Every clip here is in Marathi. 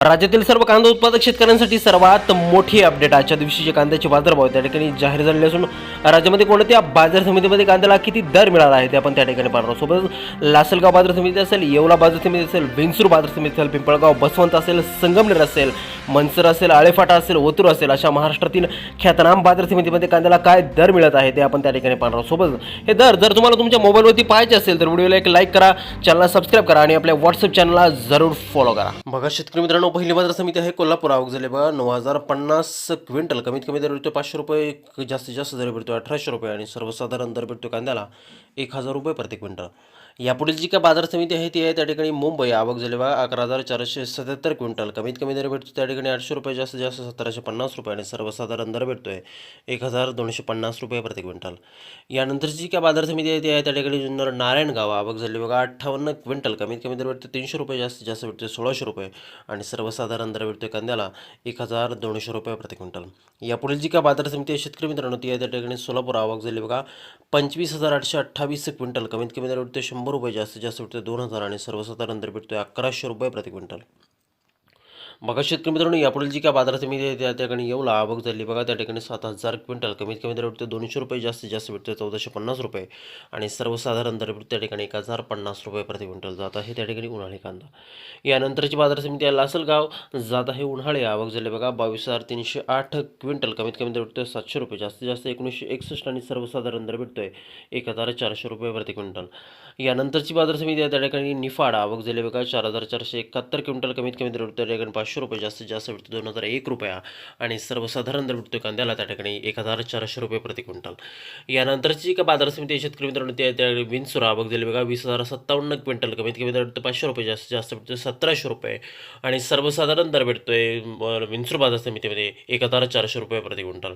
राज्यातील सर्व कांदा उत्पादक शेतकऱ्यांसाठी सर्वात मोठी अपडेट आजच्या दिवशीचे कांद्याचे बाजारभाव त्या ठिकाणी जाहीर झालेले असून राज्यामध्ये कोणत्या बाजार समितीमध्ये कांद्याला किती दर मिळाला आहे ते आपण त्या ठिकाणी पाहणार सोबत सोबतच लासलगाव बाजार समिती असेल येवला बाजार समिती असेल विंचूर बाजार समिती असेल पिंपळगाव बसवंत असेल संगमनेर असेल मनसर असेल आळेफाटा असेल ओतूर असेल अशा महाराष्ट्रातील ख्यातनाम बाजार समितीमध्ये कांद्याला काय दर मिळत आहे ते आपण त्या ठिकाणी पाहणार आहोत. सोबत हे दर जर तुम्हाला तुमच्या मोबाईलवरती पाहायचे असेल तर व्हिडिओला एक लाईक करा चॅनलला सबस्क्राईब करा आणि आपल्या व्हॉट्सअप चॅनलला जरूर फॉलो करा. बघा शेतकरी मित्रांनो पहिली बाजार समिती आहे कोल्हापूर आवक झाले बघा नऊ हजार पन्नास क्विंटल. कमीत कमी दर भेटतो पाचशे रुपये जास्तीत जास्त दर भेटतो अठराशे रुपये आणि सर्वसाधारण दर भेटतो कांद्याला एक हजार रुपये प्रति क्विंटल. यापुढील जी काय बाजार समिती आहे ती आहे त्या ठिकाणी मुंबई आवक झाली बघा अकरा हजार चारशे सत्याहत्तर क्विंटल. कमीत कमी दर भेटतो त्या ठिकाणी आठशे रुपये जास्तीत जास्त सतराशे पन्नास रुपये आणि सर्वसाधारण दर भेटतोय एक हजार दोनशे पन्नास रुपये प्रति क्विंटल. यानंतरची जी काय बाजार समिती आहे ती आहे त्या ठिकाणी जुन्नर नारायणगाव आवक झाली बघा अठ्ठावन्न क्विंटल. कमीत कमी दर भेटतो तीनशे रुपये जास्तीत जास्त भेटतो सोळाशे रुपये आणि सर्वसाधारण दर भेटतोय कांद्याला एक हजार दोनशे रुपये प्रति क्विंटल. यापुढील जी काय बाजार समिती आहे शेतकरी मित्रांनो ती आहे त्या ठिकाणी सोलापूर आवक झाली बघा पंचवीस हजार आठशे अठ्ठावीस क्विंटल. कमीत कमी दर भेटतो शंभर रुपये जास्तीत जास्त भेटतो दोन हजार आणि सर्वसाधारण दर भेटतोय अकराशे रुपये प्रति क्विंटल. बघा शेतकरी मित्रांनो यापुढील जी काय बाजार समिती त्या ठिकाणी येऊला आवक झाली बघा त्या ठिकाणी सात हजार क्विंटल कमीत कमी दर भेटतो दोनशे रुपये जास्तीत जास्त भेटतो चौदाशे पन्नास रुपये. आणि सर्वसाधारण दर भेटतो त्या ठिकाणी एक हजार पन्नास रुपये प्रति क्विंटल जात आहे त्या ठिकाणी उन्हाळी कांदा. यानंतरची बाजार समिती आहे लासलगाव. जात आहे उन्हाळी आवक झाली बघा बावीस हजार तीनशे आठ क्विंटल कमीत कमी दर भेटतोय सातशे रुपये जास्तीत जास्त एकोणीसशे एकसष्ट आणि सर्वसाधारण दर भेटतोय एक हजार चारशे रुपये प्रति क्विंटल. यानंतरची बाजार समिती आहे त्या ठिकाणी निफाड आवक झाली बघा चार हजार चारशे एकाहत्तर क्विंटल कमीत कमी दर भेटतो त्या ठिकाणी पाचशे रुपये जास्तीत जास्त भेटतो दोन हजार एक रुपया. आणि सर्वसाधारण दर भेटतो कांद्याला त्या ठिकाणी एक हजार चारशे रुपये प्रति क्विंटल. यानंतरची का बाजार समिती आहे शेतकरी मित्रांनो त्या त्या विनसुरा बघितले बघा वीस हजार सत्तावन्न क्विंटल कमीत कमी दर भेटतो पाचशे रुपये जास्तीत जास्त भेटतो सतराशे रुपये. आणि सर्वसाधारण दर भेटतोय अं, बाजार समितीमध्ये एक हजार चारशे रुपये प्रति क्विंटल.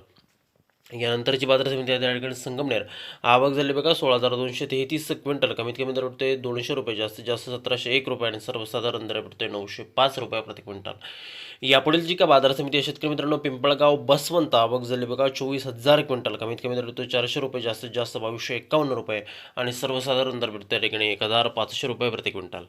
यानंतरची बाजार समिती आहे त्या ठिकाणी संगमनेर. आवक झाली बघा सोळा हजार दोनशे तेहतीस क्विंटल. कमीत कमी दर भेटतोय दोनशे रुपये जास्तीत जास्त सतराशे एक रुपये आणि सर्वसाधारण दर भेटतोय नऊशे पाच रुपये प्रति क्विंटल. यापुढील जी का बाजार समिती आहे शेतकरी मित्रांनो पिंपळगाव बसवंत आवक झाली बघा चोवीस हजार क्विंटल. कमीत कमी दर भेटतोय चारशे रुपये जास्तीत जास्त बावीसशे एकावन्न रुपये आणि सर्वसाधारण दर भेटतोय त्या ठिकाणी एक हजार पाचशे रुपये प्रति क्विंटल.